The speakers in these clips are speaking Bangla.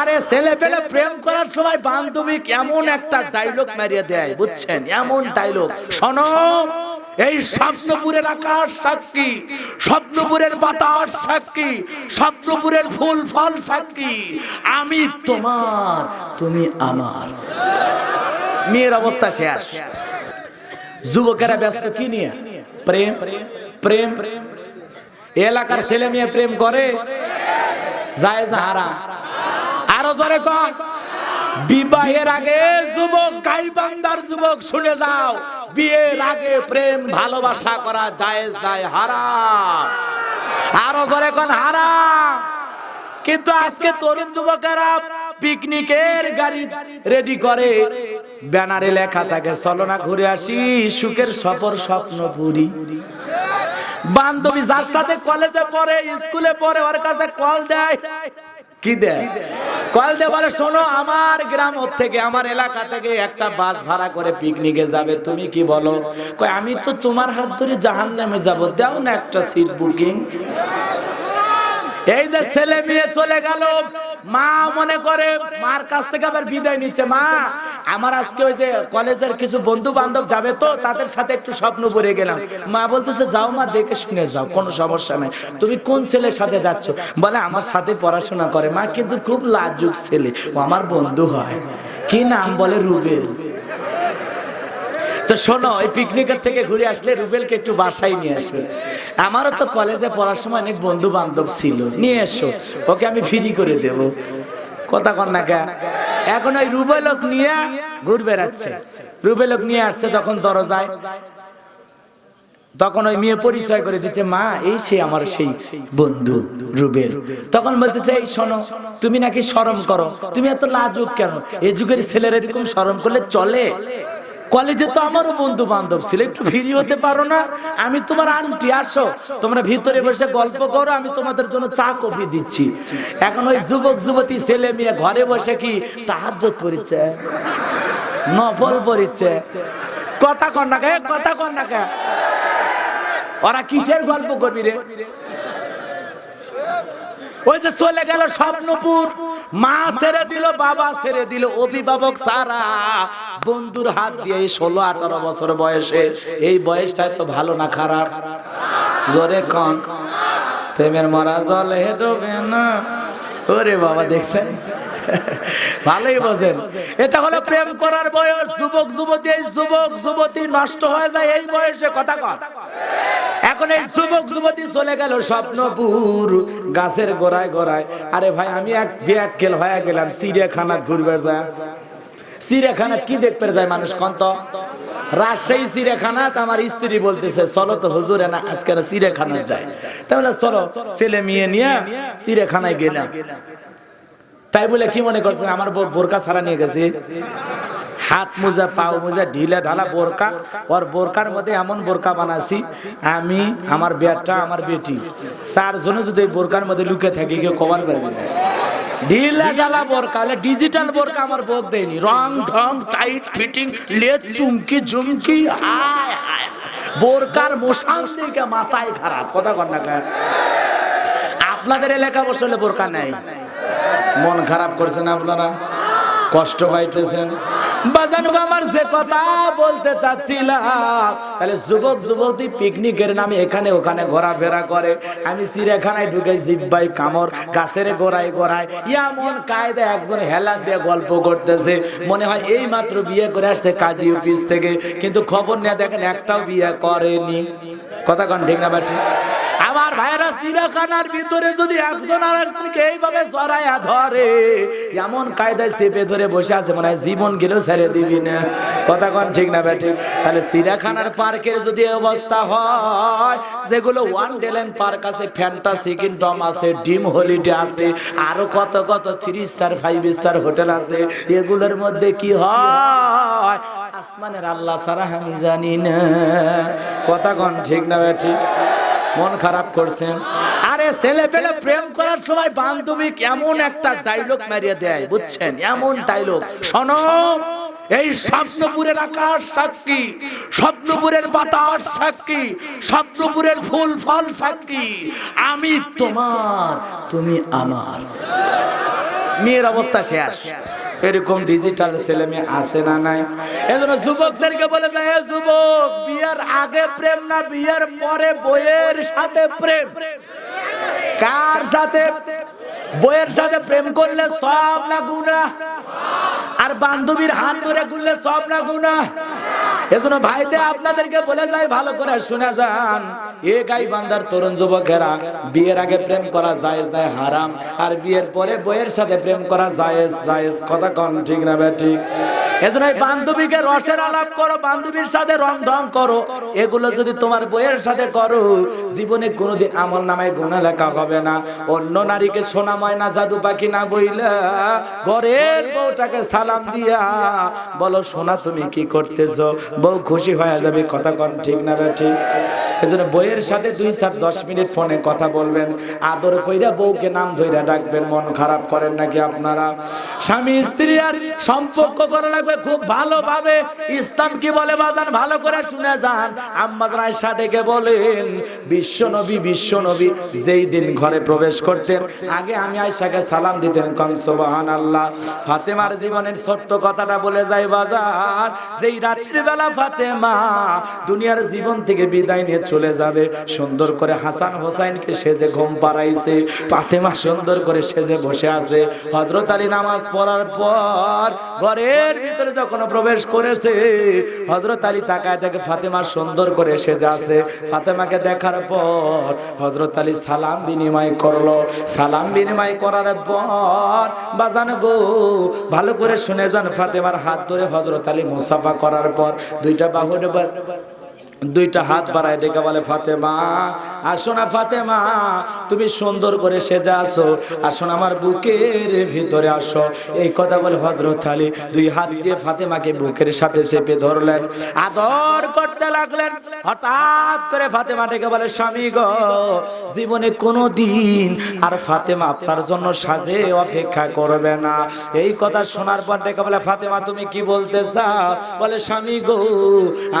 আরে ছেলে পেলে প্রেম করার সময় বান্ধবী এমন একটা ডায়লগ মারিয়ে দেয় বুঝছেন? এমন ডায়লগ শোনো এই স্বপ্নপুরের আকাশ সাক্ষী স্বপ্নপুরের বাতাস সাক্ষী স্বপ্নপুরের ফুল ফল সাক্ষী আমি তোমার তুমি আমার। মেয়ের অবস্থা শেষ। যুবকেরা ব্যস্ত কি নিয়ে? প্রেম প্রেম প্রেম। এলাকার ছেলে মেয়ে প্রেম করে। যায় না হারাম। জোরে কন। বিবাহের আগে যুবক গাইবান্দার যুবক, শুনে যাও। বিয়ের আগে প্রেম, ভালোবাসা করা জায়েজ নাই হারাম। আরও জোরে কন, হারাম। কিন্তু আজকে তরুণ যুবকেরা পিকনিকের গাড়ি রেডি করে। ব্যানারে লেখা থাকে, চলো না ঘুরে আসি, সুখের সফর স্বপ্ন পুরি। বান্ধবী যার সাথে কলেজে পড়ে স্কুলে পড়ে, ওর কাছে কল দেয়। কি দেয় কল দে, বলে, শোনো, আমার গ্রাম থেকে, আমার এলাকা থেকে একটা বাস ভাড়া করে পিকনিকে যাবে। তুমি কি বলো? কয়, আমি তো তোমার হাত ধরে জাহান নামে যাব। দাও না একটা সিট বুকিং এই যে ছেলে মেয়ে চলে গেল। মা মনে করে, মার কাছ থেকে আবার বিদায় নিচ্ছে, মা। আমার আজকে ওই যে কলেজের কিছু বন্ধু বান্ধব যাবে তো, তাদের সাথে একটু স্বপ্ন পড়ে গেলাম। মা বলতেছে, যাও মা, দেখে শুনে যাও, কোনো সমস্যা নাই। তুমি কোন ছেলের সাথে যাচ্ছ? বলে, আমার সাথে পড়াশোনা করে। মা কিন্তু খুব লাজুক ছেলে। ও আমার বন্ধু হয়। কি নাম বলে? রুবেল। তো শোনো এই পিকনিকের থেকে ঘুরে আসলে রুবেলকে একটু বাসায় নিয়ে আসবে। আমারও তো কলেজে পড়ার সময় অনেক বন্ধু বান্ধব ছিল। নিয়ে এসো, ওকে আমি ফ্রি করে দেব। কথা কন না? এখন ওই রুবেলক নিয়ে ঘুর বেড়াচ্ছে রুবেলক নিয়ে আসছে, তখন দরজায়। তখন ওই মেয়ে পরিচয় করে দিচ্ছে, মা, এই সে আমার সেই বন্ধু রুবেল। তখন বলতেছে, এই শোনো, তুমি নাকি শরম করো। তুমি এত লাজুক কেন? এ যুগের ছেলেরা এরকম শরম করলে চলে? কলেজে তো আমারও বন্ধু বান্ধব ছিল, একটু ফ্রি হতে পারো না। আমি তোমার আন্টি আসো। তোমরা ভিতরে বসে গল্প করো, আমি তোমাদের জন্য চা, কফি দিচ্ছি। এখন ওই যুবক, যুবতী ছেলে মেয়ে ঘরে বসে কি তাহাজ্জত পড়িচ্ছে নফল পড়িচ্ছে কথা কন না কে, কথা কন না ওরা কিসের গল্প করবি রে? ওই যে চলে গেল স্বপ্নপুর। মা ছেড়ে দিল, বাবা ছেড়ে দিল। অভিভাবক সারা বন্ধুর হাত দিয়ে ষোলো, আঠারো বছর বয়সে। এই বয়সটাই তো ভালো না খারাপ? জোরে কন। প্রেমের মরা জলে ডোবে না। ওরে বাবা, দেখছেন? ভালোই বোঝেন। এটা হলো প্রেম করার বয়স। যুবক, যুবতী, এই যুবক, যুবতী নষ্ট হয়ে যায় এই বয়সে। কথা কন। এখন এই যুবক যুবতী চলে গেল স্বপ্নপুর, গাছের গোড়ায় গোড়ায়। আরে ভাই, আমি এক ব্যাকেল হয়ে গেলাম চিড়িয়াখানা ঘুরবে যায়। চিড়িয়াখানা কি দেখতে যায় মানুষ কন্ত রাজশাহী চিড়িয়াখানা আমার স্ত্রী বলতেছে, চলো তো হুজুরে না, আজকে চিড়িয়াখানা যায়। তাহলে চলো, ছেলে মেয়ে নিয়ে চিড়িয়াখানায় গেলাম। তাই বলে কি মনে করছেন, আমার বোরকা ছাড়া নিয়ে গেছে? হাত মোজা পাও মোজা ঢিলা ঢালা বোরকা। ওর বোরকার মধ্যে এমন বোরকা বানাছি আমি আমার বেটা আমার বেটি চারজনে যদি এই বোরকার মধ্যে লুকে থাকি কেউ কভার করবে না। ঢিলা ঢালা বোরকা হলে ডিজিটাল বোরকা আমার বোক দেয়নি। রং ঢং টাইট ফিটিং লেজ চুমকি ঝুমকি হায় হায় বোরকার মাথায় খারাপ কথা কর না? আপনাদের এলাকা বসলে বোরকা নেই। মন খারাপ করছেন আপনারা? কষ্ট পাইতেছেন। আমার যে কথা বলতে চাচ্ছিলাম। তাহলে যুবক যুবতী পিকনিকের নামে এখানে ওখানে ঘোরাফেরা করে। আমি চিড়িয়াখানায় ঢুকে জিব্বাই গাছের গোড়ায় গোড়ায় কায়দা একজন দিয়ে গল্প করতেছে। মনে হয় এই মাত্র বিয়ে করে আসছে কাজী অফিস থেকে। কিন্তু খবর নিয়ে দেখেন একটাও বিয়ে করেনি। কথা কন, ঠিক না বাটি? আমার ভাইরা চিড়িয়াখানার ভিতরে যদি একজন আর একজনকে এইভাবে জড়াইয়া ধরে এমন কায়দায় চেপে ধরে বসে আছে, মনে হয় জীবন গেলেও ছেড়ে দিবি না। কথা কন ঠিক না ব্যাঠিক তাহলে চিড়িয়াখানার পার্কের যদি অবস্থা হয়, যেগুলো ওয়ান ডেলেন পার্ক আছে, ফ্যান্টাসি কিংডম আছে ডিম হলিডে আছে, আরও কত কত three star five star hotel আছে, এগুলোর মধ্যে কি হয়? আসমানের আল্লাহ সারা আমি জানি না। কথা কন ঠিক না ব্যাঠিক মন খারাপ করছেন? ছেলে পেলে প্রেম করার সময় বান্ধবী এমন একটা ডায়লগ মারিয়ে দেয়, বুঝছেন? এমন ডায়লগ শোনো, এই স্বপ্নপুরের আকাশ সাক্ষী, স্বপ্নপুরের বাতাস সাক্ষী, স্বপ্নপুরের ফুল ফল সাক্ষী। আমি তোমার, তুমি আমার। মেয়ের অবস্থা শেষ। এরকম ডিজিটাল ছেলে মেয়ে আছে না নাই? এজন্য যুবকদেরকে বলে যায় যুবক, বিয়ের আগে প্রেম না, বিয়ের পরে বইয়ের সাথে প্রেম প্রেম? কার সাথে? বইয়ের সাথে প্রেম করলে সব না গুণা আর বান্ধবীর হাত ধরে ঘুরলে সব না গুণা এজন্য ভাইতে আপনাদেরকে বলে যাই ভালো করে শুনে যান। এ গাই বান্দার তরুণ যুবকেরা, বিয়ের আগে প্রেম করা জায়েজ নাই হারাম। আর বিয়ের পরে বইয়ের সাথে প্রেম করা জায়েজ জায়েজ। কথা কন ঠিক না বেটি এজন্য বান্ধবীকে রসের আলাপ করো, বান্ধবীর সাথে রং করো। এগুলো যদি তোমার বইয়ের সাথে করো, জীবনে কোনোদিন আমল নামায় লেখা হবে না। অন্য নারীকে সোনা, ময়না, জাদু, পাখি না ঘরের বউটাকে সালাম দিয়া বলো, সোনা, তুমি কি করতেছো? বউ খুশি হয়ে যাবে, কথা কন ঠিক না ঠিক। এজন্য বইয়ের সাথে দুই চার দশ মিনিট ফোনে কথা বলবেন। আদর কইরা বউকে নাম ধইরা ডাকবেন, মন খারাপ করেন নাকি আপনারা? স্বামী স্ত্রী আর সম্পর্ক করা লাগবে খুব ভালোভাবে ইসলাম কি বলে বাজান? ভালো করে শুনে যান। আম্মাজান আয়েশা ডেকে বলেন, বিশ্ব নবী যেই দিন ঘরে প্রবেশ করতেন, আগে আমি আয়েশাকে সালাম দিতেন, কন সুবহানাল্লাহ। ফাতেমার জীবনের ছোট্ট কথাটা বলে যাই বাজার যেই রাত্রির বেলা ফাতেমা দুনিয়ার জীবন থেকে বিদায় নিয়ে চলে যাবে, সুন্দর করে হাসান হোসাইনকে সেজে ঘুম পাড়াইছে, ফাতেমা সুন্দর করে সেজে বসে আছে। হযরত আলী নামাজ পড়ার পর ঘরের ভিতরে যখন প্রবেশ করেছে হজরত আলী তাকায় দেখে ফাতেমা সুন্দর করে এসে যাচ্ছে ফাতেমাকে দেখার পর হজরত আলী সালাম বিনিময় করল। সালাম বিনিময় করার পর, বাজান গো, ভালো করে শুনে যান ফাতেমার হাত ধরে হজরত আলী মুসাফা করার পর। দুইটা বাহু দুইটা হাত বাড়ায় ডেকে বলে, ফাতেমা, আসো না ফাতেমা, তুমি সুন্দর করে সেজে আসো আসো না আমার বুকের ভিতরে আসো। এই কথা বলে হজরত আলী দুই হাত দিয়ে ফাতেমাকে বুকের সাথে চেপে ধরলেন। আদর করতে লাগলেন। হঠাৎ করে ফাতেমা ডেকে বলে, স্বামী গো, জীবনে কোনো দিন আর ফাতেমা আপনার জন্য সাজে অপেক্ষা করবে না। এই কথা শোনার পর ডেকে বলে, ফাতেমা, তুমি কি বলতে চাও? বলে, স্বামী গো,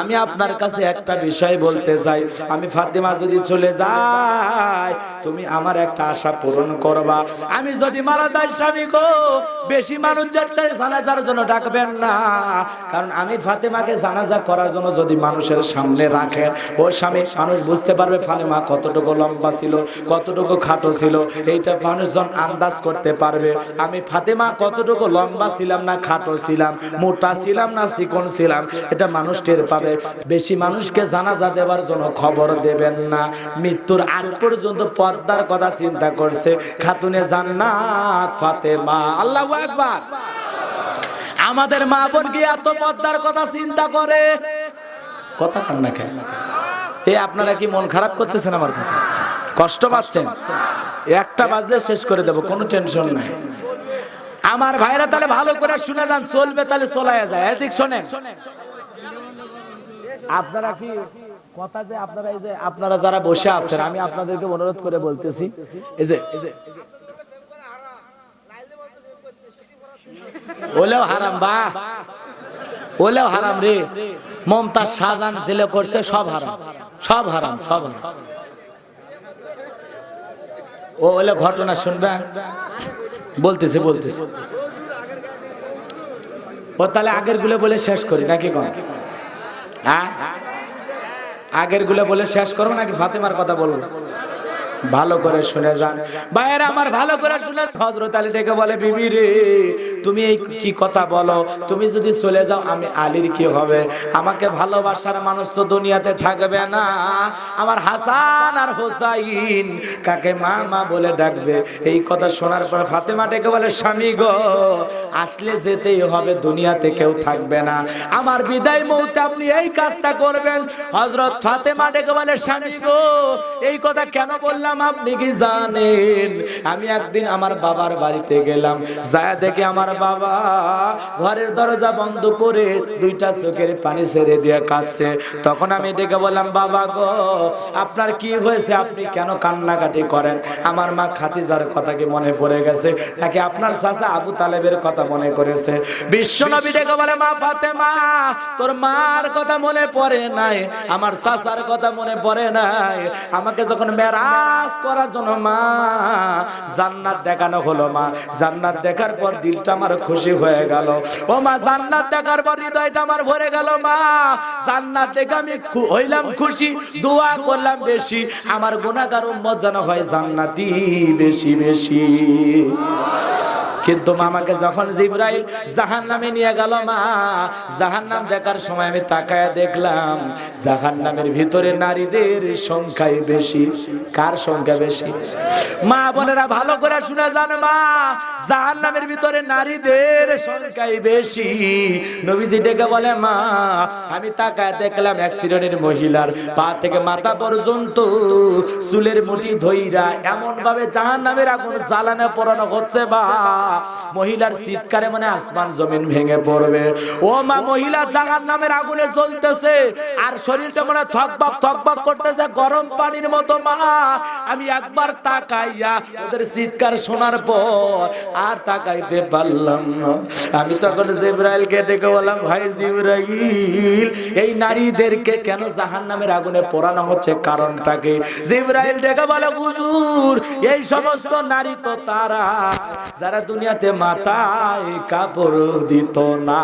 আমি আপনার কাছে একটা বিষয় বলতে চাই। আমি ফাতেমা যদি চলে যাই তুমি আমার একটা আশা পূরণ করবা। আমি যদি মারা যাই স্বামী গো, বেশি মানুষ জানাজার জন্য ডাকবেন না। কারণ আমি ফাতেমাকে জানাজা করার জন্য যদি মানুষের সামনে রাখেন ও স্বামী, মানুষ বুঝতে পারবে ফাতেমা কতটুকু লম্বা ছিল, কতটুকু খাটো ছিল। এইটা মানুষজন আন্দাজ করতে পারবে। আমি ফাতেমা কতটুকু লম্বা ছিলাম না খাটো ছিলাম, মোটা ছিলাম না চিকন ছিলাম, এটা মানুষ টের পাবে। বেশি মানুষকে জানাজা দেওয়ার জন্য খবর দেবেন না। মৃত্যুর আগ পর্যন্ত পর্দার কথা চিন্তা করছে। খাতুনে জান্নাত, ফাতেমা, আল্লাহু আকবার। আমাদের মা বোন কি এত পর্দার কথা চিন্তা করে? কথা কান্না খায় এ, আপনারা কি মন খারাপ করতেছেন আমার সাথে কষ্ট পাচ্ছেন? একটা বাজলে শেষ করে দেব, কোনো টেনশন নাই। আমার ভাইরা তাহলে ভালো করে শুনে যান, চলবে তাহলে চলায় যায়। এদিক শোনেন। আপনারা কি কথা যে আপনারা এই যে আপনারা যারা বসে আছেন, আমি আপনাদেরকে অনুরোধ করে বলতেছি, এই যে ওলেও হারাম বা। ওলেও হারাম রে। মমতাজ শাহজাহান জেলে করছে, সব হারাম। সব হারাম সব হারাম। ও ওলে ঘটনা শুনবে? বলতেছে বলতেছে। ও তাহলে আগেরগুলো বলে শেষ করি, নাকি কোন? হ্যাঁ? আগেরগুলো বলে শেষ করব নাকি ফাতেমার কথা বলব ভালো করে শুনে যান। বাইরে আমার ভালো করে শুনে হজরত আলী ডেকে বলে, বিবি রে তুমি এই কি কথা বলো? তুমি যদি চলে যাও, আমি আলীর কি হবে? আমাকে ভালোবাসার মানুষ তো দুনিয়াতে থাকবে না। আমার হাসান আর হোসাইন কাকে মা মা বলে ডাকবে? এই কথা শোনার পর ফাতেমা ডেকে বলে, স্বামী গো, আসলে যেতেই হবে, দুনিয়াতে কেউ থাকবে না। আমার বিদায় মুহূর্তে আপনি এই কাজটা করবেন। হজরত ফাতেমা ডেকে বলে, স্বামী গো, এই কথা কেন বললাম আপনি কি জানেন? আমি একদিন আমার বাবার বাড়িতে গেলাম। যায় দেখে আমার আমার বাবা ঘরের দরজা বন্ধ করে দুইটা চোখের পানি ছেড়ে দিয়ে কাঁদছে। তখন আমি ডেকে বললাম, বাবা গো, আপনার কি হয়েছে? আপনি কেন কান্নাকাটি করেন? আমার মা খাতিজার কথা কি মনে পড়ে গেছে? নাকি আপনার চাচা আবু তালেবের কথা মনে করেছে? বিশ্বনবী ডেকে বলে, মা ফাতেমা, তোর মার কথা মনে পড়ে নাই, আমার চাচার কথা মনে পড়ে নাই। আমাকে যখন মেরাজ করার জন্য মা জান্নাত দেখানো হলো মা, জান্নাত দেখার পর দিলটা আমার খুশি হয়ে গেল। ও মা, জান্নাত দেখার পর হৃদয়টা আমার ভরে গেল, মা। জান্নাত দেখে আমি হইলাম খুশি, দোয়া করলাম বেশি। আমার গুণাগার উম্মত যেন হয় জান্নাতি, বেশি বেশি। কিন্তু মামাকে যখন জিব্রাইল জাহান নামে নিয়ে গেল মা জাহান নাম দেখার সময় আমি তাকায় দেখলাম জাহান নামের ভিতরে নারীদের সংখ্যাই বেশি। কার সংখ্যা বেশি? মা বোনেরা, ভালো করে শুনে যান মা জাহান নামের ভিতরে নারীদের সংখ্যাই বেশি। নবীজি ডেকে বলে, মা, আমি তাকায় দেখলাম এক শ্রেণির মহিলার পা থেকে মাথা পর্যন্ত চুলের মুঠি ধইরা এমন ভাবে জাহান নামের আগুন জ্বালানো পড়ানো হচ্ছে বা মহিলার চিৎকারে মানে আসমান জমিন ভেঙে পড়বে। ও মা, মহিলা জাহান নামের আগুনে জ্বলতেছে আর শরীরটা মানে থকবক থকবক করতেছে গরম পানির মতো, মা। আমি একবার তাকাইয়া ওদের চিৎকার শোনার পর আর তাকাইতে পারলাম না। আমি তখন জিব্রাইলকে ডেকে বললাম, ভাই জিব্রাইল, এই নারীদেরকে কেন জাহান নামের আগুনে পোড়ানো হচ্ছে? কারণটাকে জিব্রাইল ডেকে বলে, হুজুর, এই সমস্ত নারী তো তারা, যারা দুনিয়াতে মাথায় কাপড় দিত না।